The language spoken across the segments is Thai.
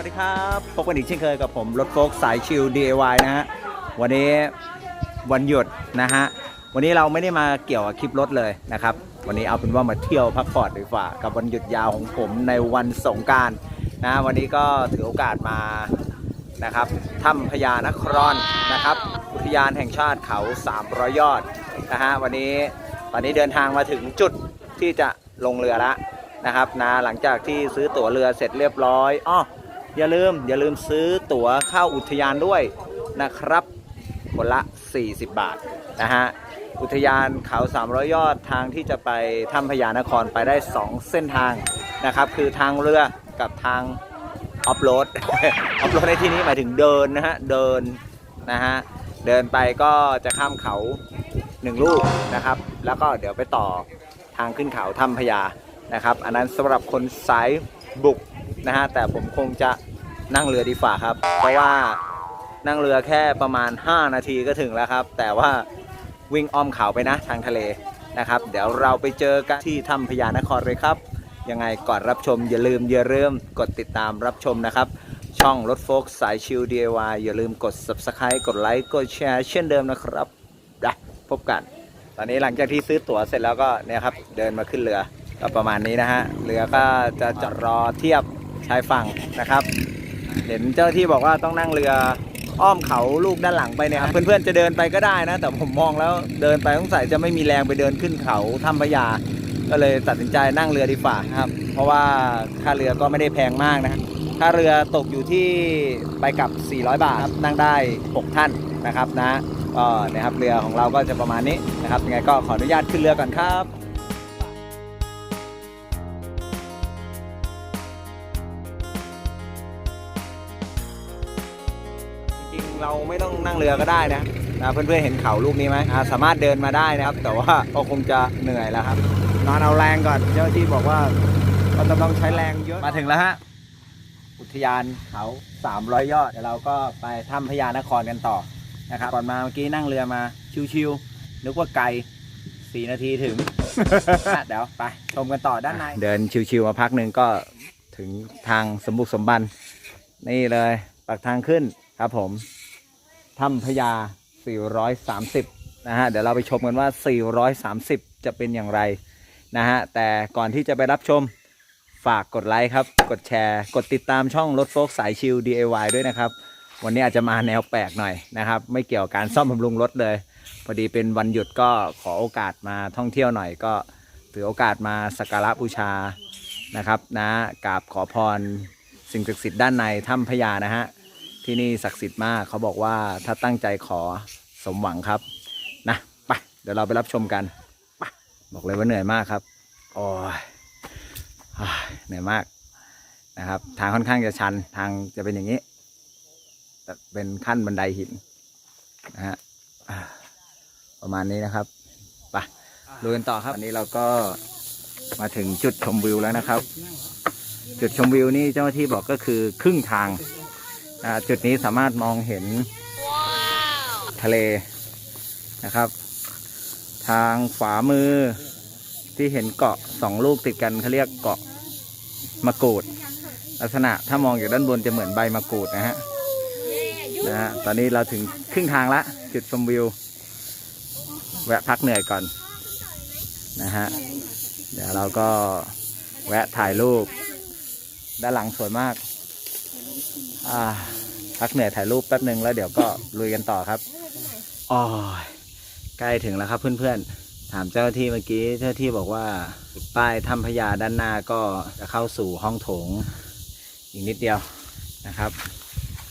วัสดีครับพบกันอีกเช่นเคยกับผมรถโฟกสายชิล DIY นะฮะวันนี้วันหยุดนะฮะวันนี้เราไม่ได้มาเกี่ยวกับคลิปรถเลยนะครับ วันนี้เอาเป็นว่ามาเที่ยวพักผ่อนดีกว่า กับวันหยุดยาวของผมในวันสงการนะวันนี้ก็ถือโอกาสมานะครับถ้ำพญานครนนะครับ อุทยานแห่งชาติเขา 300 ยอดนะฮะวันนี้ตอนนี้เดินทางมาถึงจุดที่จะลงเรือแล้วนะครับนะหลังจากที่ซื้อตั๋วเรือเสร็จเรียบร้อยอ้อ อย่าลืมอย่าลืมซื้อตั๋วเข้าอุทยานด้วยนะครับคนละ 40 บาทนะฮะอุทยานเขา300ยอดทางที่จะไปถ้ำพญานครไปได้ 2 เส้นทางนะครับ คือทางเรือกับทางออฟโรดออฟโรดในที่นี้หมายถึงเดินนะฮะเดินนะฮะเดินไปก็จะข้ามเขาหนึ่งลูกนะครับ แล้วก็เดี๋ยวไปต่อทางขึ้นเขาถ้ำพญานะครับ อันนั้นสำหรับคนสาย บุกนะฮะแต่ผมคงจะนั่งเรือดีฝ่าครับ เพราะว่านั่งเรือแค่ประมาณ 5 นาทีก็ถึงแล้วครับ แต่ว่าวิ่งอ้อมเขาไปนะทางทะเลนะครับ เดี๋ยวเราไปเจอกันที่ถ้ำพญานครเลยครับ ยังไงก่อนรับชมอย่าลืมอย่าลืมกดติดตามรับชมนะครับ ช่องรถโฟกสายชิล DIY อย่าลืมกด Subscribe กดไลค์กดแชร์เช่นเดิมนะครับนะพบกัน ตอนนี้หลังจากที่ซื้อตั๋วเสร็จแล้วก็เนี่ยครับเดินมาขึ้นเรือ ก็ประมาณนี้นะฮะเรือก็จะจอดรอเทียบชายฝั่งนะครับ เห็นเจ้าที่บอกว่าต้องนั่งเรืออ้อมเขาลูกด้านหลังไปเนี่ยครับเพื่อนๆจะเดินไปก็ได้นะ แต่ผมมองแล้วเดินไปสงสัยจะไม่มีแรงไปเดินขึ้นเขาถ้ำพญาก็เลยตัดสินใจนั่งเรือดีกว่าครับ เพราะว่าค่าเรือก็ไม่ได้แพงมากนะค่าเรือตกอยู่ที่ไปกลับ 400 บาทครับนั่งได้ 6 ท่านนะครับนะก็นะครับเรือของเราก็จะประมาณนี้นะครับยังไงก็ขออนุญาตขึ้นเรือก่อนครับ เราไม่ต้องนั่งเรือก็ได้นะนะเพื่อนๆเห็นเขาลูกนี้ไหมอ่าสามารถเดินมาได้นะครับ แต่ว่าก็คงจะเหนื่อยแล้วครับนอนเอาแรงก่อนเจ้าหน้าที่บอกว่าก็จะต้องใช้แรงเยอะมาถึงแล้วฮะอุทยานเขา300 ยอดเดี๋ยวเราก็ไปถ้ำพญานครกันต่อนะครับก่อนมาเมื่อกี้นั่งเรือมาชิวๆนึกว่าไกล4นาทีถึงเดี๋ยวไปชมกันต่อด้านในเดินชิวๆมาพักหนึ่งก็ถึงทางสมบุกสมบันนี่เลยปากทางขึ้นครับผม ถ้ำพญา 430 นะฮะ เดี๋ยวเราไปชมกันว่า 430 จะเป็นอย่างไรนะฮะ แต่ก่อนที่จะไปรับชมฝากกดไลค์ครับ กดแชร์ กดติดตามช่องรถโฟกสายชิล DIY ด้วยนะครับ วันนี้อาจจะมาแนวแปลกหน่อยนะครับ ไม่เกี่ยวกับการซ่อมบำรุงรถเลย พอดีเป็นวันหยุดก็ขอโอกาสมาท่องเที่ยวหน่อยก็ถือโอกาสมาสักการะบูชานะครับนะกราบขอพรสิ่งศักดิ์สิทธิ์ด้านในถ้ำพญานะฮะ ที่นี่ศักดิ์สิทธิ์มากเขาบอกว่าถ้าตั้งใจขอสมหวังครับนะไปเดี๋ยวเราไปรับชมกันไปบอกเลยว่าเหนื่อยมากครับโอ้ยอ้ายเหนื่อยมากนะครับ ทางค่อนข้างจะชันทางจะเป็นอย่างนี้แต่เป็นขั้นบันไดหินนะฮะอ่าประมาณนี้นะครับไปดูกันต่อครับวันนี้เราก็มาถึงจุดชมวิวแล้วนะครับ จุดชมวิวนี่เจ้าหน้าที่บอกก็คือครึ่งทางอ่า จุดนี้สามารถมองเห็นทะเลนะครับ ทางขวามือที่เห็นเกาะสองลูกติดกันเขาเรียกเกาะมะกรูด ลักษณะถ้ามองจากด้านบนจะเหมือนใบมะกรูดนะฮะนะฮะตอนนี้เราถึงครึ่งทางละจุดชมวิว แวะพักเหนื่อยก่อนนะฮะเดี๋ยวเราก็แวะถ่ายรูป ด้านหลังสวยมาก พักเหนื่อยถ่ายรูปแป๊บหนึ่งแล้วเดี๋ยวก็ลุยกันต่อครับอ๋อยใกล้ถึงแล้วครับเพื่อนๆ ถามเจ้าหน้าที่เมื่อกี้เจ้าหน้าที่บอกว่า ป้ายถ้ำพญาด้านหน้าก็จะเข้าสู่ห้องโถง อีกนิดเดียวนะครับ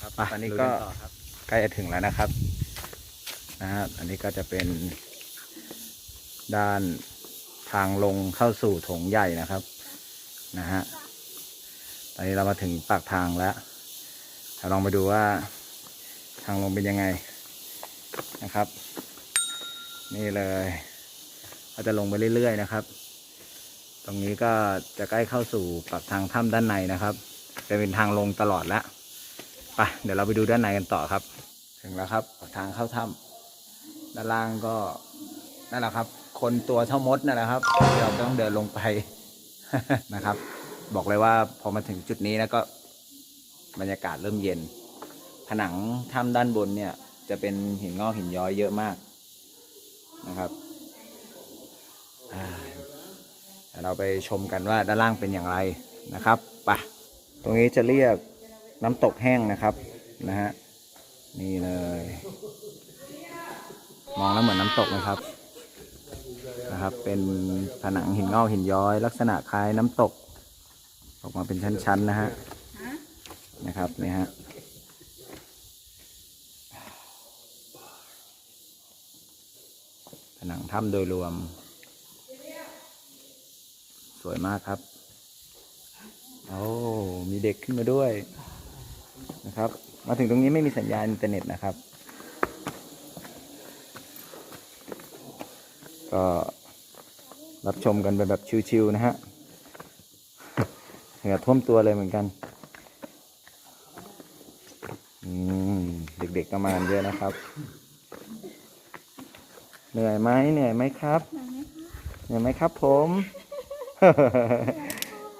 ครับตอนนี้ก็ใกล้จะถึงแล้วนะครับนะฮะอันนี้ก็จะเป็น ด้านทางลงเข้าสู่โถงใหญ่นะครับนะฮะตอนนี้เรามาถึงปากทางแล้ว เราลองไปดูว่าทางลงเป็นยังไงนะครับ นี่เลยเราจะลงไปเรื่อยๆนะครับ ตรงนี้ก็จะใกล้เข้าสู่ปากทางถ้ำด้านในนะครับ จะเป็นทางลงตลอดแล้วไปเดี๋ยวเราไปดูด้านในกันต่อครับ ถึงแล้วครับปากทางเข้าถ้ำด้านล่างก็นั่นแหละครับ คนตัวเท่ามดนั่นแหละครับเดี๋ยวเราต้องเดินลงไปนะครับ บอกเลยว่าพอมาถึงจุดนี้นะก็ บรรยากาศเริ่มเย็น ผนังถ้ำด้านบนเนี่ยจะเป็นหินงอกหินย้อยเยอะมากนะครับเราไปชมกันว่าด้านล่างเป็นอย่างไรนะครับไปะตรงนี้จะเรียกน้ำตกแห้งนะครับนะฮะนี่เลย มองแล้วเหมือนน้ำตกนะครับนะครับ เป็นผนังหินงอกหินย้อย ลักษณะคล้ายน้ำตก ออกมาเป็นชั้นๆนะฮะ นะครับนี่ฮะผนังถ้ำโดยรวม สวยมากครับ โอ้มีเด็กขึ้นมาด้วยนะครับ มาถึงตรงนี้ไม่มีสัญญาณอินเทอร์เน็ตนะครับ ก็รับชมกันไปแบบชิวๆนะฮะเหงื่อท่วมตัวเลยเหมือนกัน อืม เด็กๆก็มากันเยอะนะครับ เหนื่อยไหมเหนื่อยไหมครับ เหนื่อยไหมครับผม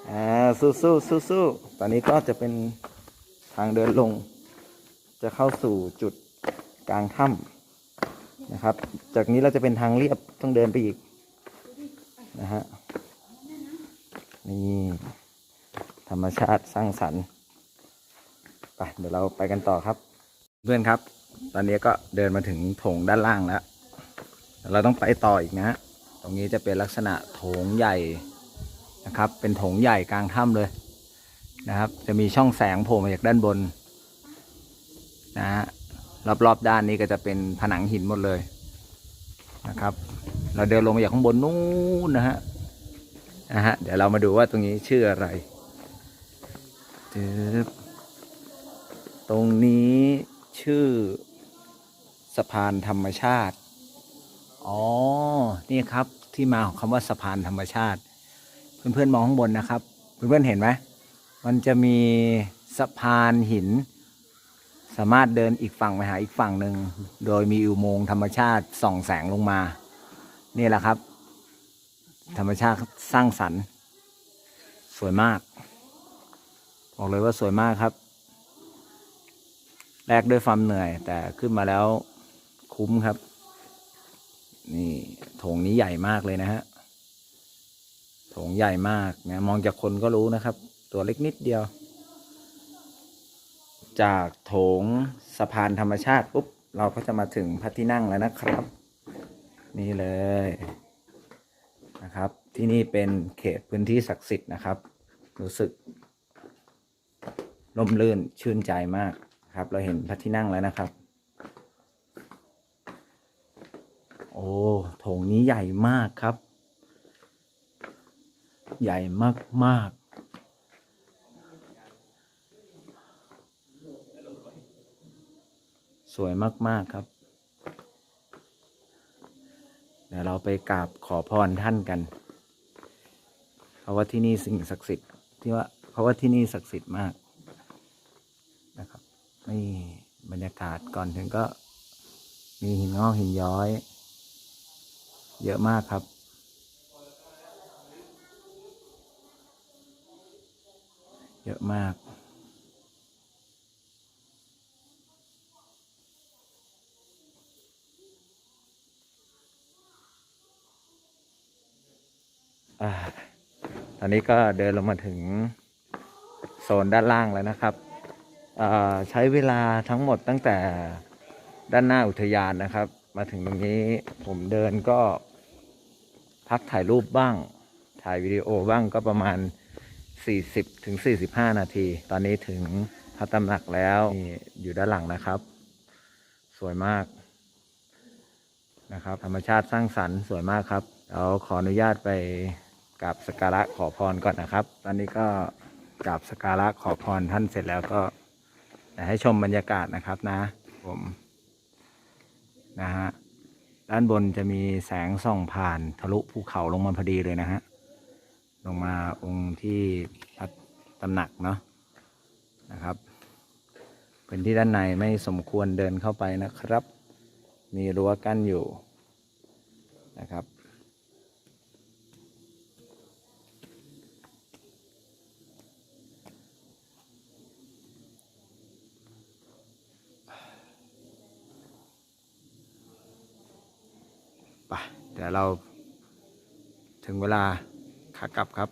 อ่าสู้สู้สู้สู้ตอนนี้ก็จะเป็นทางเดินลง จะเข้าสู่จุดกลางถ้ำนะครับ จากนี้เราจะเป็นทางเรียบต้องเดินไปอีกนะฮะนี่ธรรมชาติสร้างสรรค์ไปเดี๋ยวเราไปกันต่อครับ เพื่อนครับ ตอนนี้ก็เดินมาถึงโถงด้านล่างแล้ว เราต้องไปต่ออีกนะ ตรงนี้จะเป็นลักษณะโถงใหญ่นะครับ เป็นโถงใหญ่กลางถ้ำเลยนะครับ จะมีช่องแสงโผล่มาจากด้านบนนะฮะรอบๆด้านนี้ก็จะเป็นผนังหินหมดเลยนะครับ เราเดินลงมาจากข้างบนนู้นนะฮะนะฮะเดี๋ยวเรามาดูว่าตรงนี้ชื่ออะไรตรงนี้ ชื่อสะพานธรรมชาติ อ๋อ นี่ครับที่มาของคำว่าสะพานธรรมชาติ เพื่อนๆมองข้างบนนะครับ เพื่อนๆเห็นไหมมันจะมีสะพานหิน สามารถเดินอีกฝั่งไปหาอีกฝั่งหนึ่ง โดยมีอุโมงค์ธรรมชาติส่องแสงลงมา นี่แหละครับ ธรรมชาติสร้างสรรค์ สวยมาก บอกเลยว่าสวยมากครับ แลกด้วยความเหนื่อย แต่ขึ้นมาแล้วคุ้มครับ นี่โถงนี้ใหญ่มากเลยนะฮะโถงใหญ่มากนะมองจากคนก็รู้นะครับ ตัวเล็กนิดเดียว จากโถงสะพานธรรมชาติปุ๊บเราก็จะมาถึงพระที่นั่งแล้วนะครับ นี่เลยนะครับ ที่นี่เป็นเขตพื้นที่ศักดิ์สิทธิ์นะครับ รู้สึกร่มรื่นชื่นใจมาก ครับ เราเห็นพระที่นั่งแล้วนะครับ โอ้โถงนี้ใหญ่มากครับ ใหญ่มากมากสวยมากๆครับ เดี๋ยวเราไปกราบขอพรท่านกัน เพราะว่าที่นี่สิ่งศักดิ์สิทธิ์ที่ว่าเพราะว่าที่นี่ศักดิ์สิทธิ์มาก นี่บรรยากาศก่อนถึงก็มีหินงอกหินย้อย เยอะมากครับ เยอะมากอตอนนี้ก็เดินลงมาถึงโซนด้านล่างแล้วนะครับ ใช้เวลาทั้งหมดตั้งแต่ด้านหน้าอุทยานนะครับ มาถึงตรงนี้ผมเดินก็ พักถ่ายรูปบ้าง ถ่ายวิดีโอบ้างก็ประมาณ 40ถึง45 นาที ตอนนี้ถึงพระตำหนักแล้วนี่อยู่ด้านหลังนะครับ สวยมากนะครับ ธรรมชาติสร้างสรรค์สวยมากครับเราขออนุญาตไปกราบสักการะขอพรก่อนนะครับ ตอนนี้ก็กราบสักการะขอพรท่านเสร็จแล้วก็ จะให้ชมบรรยากาศนะครับนะผมนะฮะด้านบนจะมีแสงส่องผ่านทะลุภูเขาลงมาพอดีเลยนะฮะลงมาองค์ที่พระตำหนักเนาะนะครับเป็นที่ด้านในไม่สมควรเดินเข้าไปนะครับ มีรั้วกั้นอยู่นะครับ ไปเดี๋ยวเราถึงเวลาขากลับครับ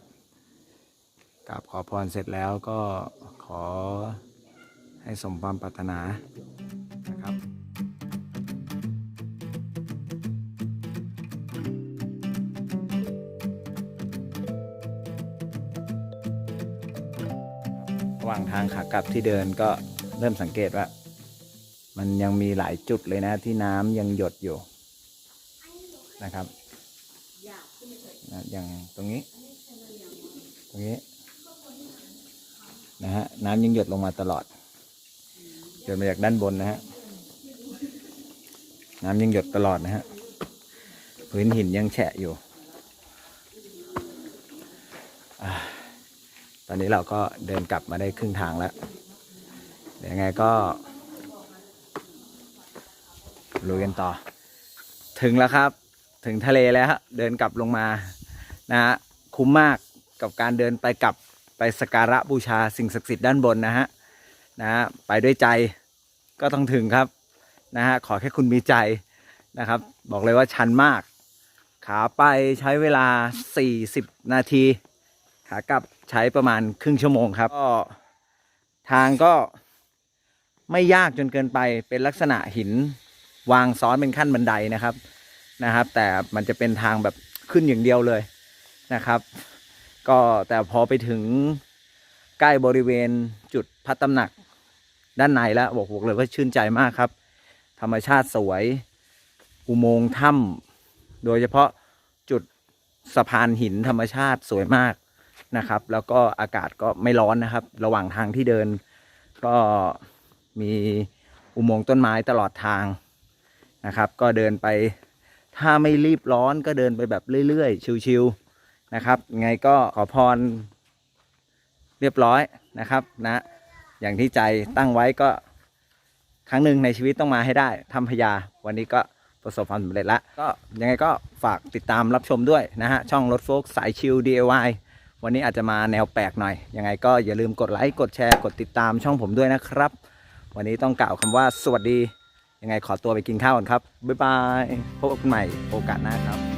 กราบขอพรเสร็จแล้วก็ขอให้สมความปรารถนานะครับระหว่างทางขากลับที่เดินก็เริ่มสังเกตว่า มันยังมีหลายจุดเลยนะที่น้ำยังหยดอยู่ นะครับอย่างตรงนี้ ตรงนี้นะฮะน้ำยังหยดลงมาตลอดหยดมาจากด้านบนนะฮะน้ำยังหยดตลอดนะฮะพื้นหินยังแฉะอยู่ ตอนนี้เราก็เดินกลับมาได้ครึ่งทางแล้ว เดี๋ยวยังไงก็ลุยกันต่อ ถึงแล้วครับ ถึงทะเลแล้วเดินกลับลงมานะฮะคุ้มมากกับการเดินไปกลับไปสกการะบูชาสิ่งศักดิ์สิทธิ์ด้านบนนะฮะนะฮะไปด้วยใจก็ต้องถึงครับนะฮะขอแค่คุณมีใจนะครับ บอกเลยว่าชันมาก ขาไปใช้เวลา 40 นาที ขากลับใช้ประมาณครึ่งชั่วโมงครับก็ทางก็ไม่ยากจนเกินไปเป็นลักษณะหินวางซ้อนเป็นขั้นบันไดนะครับ นะครับ แต่มันจะเป็นทางแบบขึ้นอย่างเดียวเลยนะครับ ก็แต่พอไปถึงใกล้บริเวณจุดพัตตำหนักด้านในแล้วบอกบอกเลยว่าชื่นใจมากครับ ธรรมชาติสวย อุโมงค์ถ้ำโดยเฉพาะจุดสะพานหินธรรมชาติสวยมากนะครับ แล้วก็อากาศก็ไม่ร้อนนะครับ ระหว่างทางที่เดิน ก็มีอุโมงค์ต้นไม้ตลอดทางนะครับ ก็เดินไป ถ้าไม่รีบร้อนก็เดินไปแบบเรื่อยๆ ชิวๆนะครับไงก็ขอพรเรียบร้อยนะครับนะ อย่างที่ใจตั้งไว้ก็ครั้งหนึ่งในชีวิตต้องมาให้ได้ทำพญาวันนี้ก็ประสบความสำเร็จล้วก็ยังไงก็ฝากติดตามรับชมด้วยนะฮะ ช่องรถโฟกสายชิล DIY วันนี้อาจจะมาแนวแปลกหน่อย ยังไงก็อย่าลืมกดไลค์ กดแชร์ กดติดตามช่องผมด้วยนะครับ วันนี้ต้องกล่าวคำว่าสวัสดี ยังไงขอตัวไปกินข้าวก่อนครับบ๊ายบายพบกันใหม่โอกาสหน้าครับ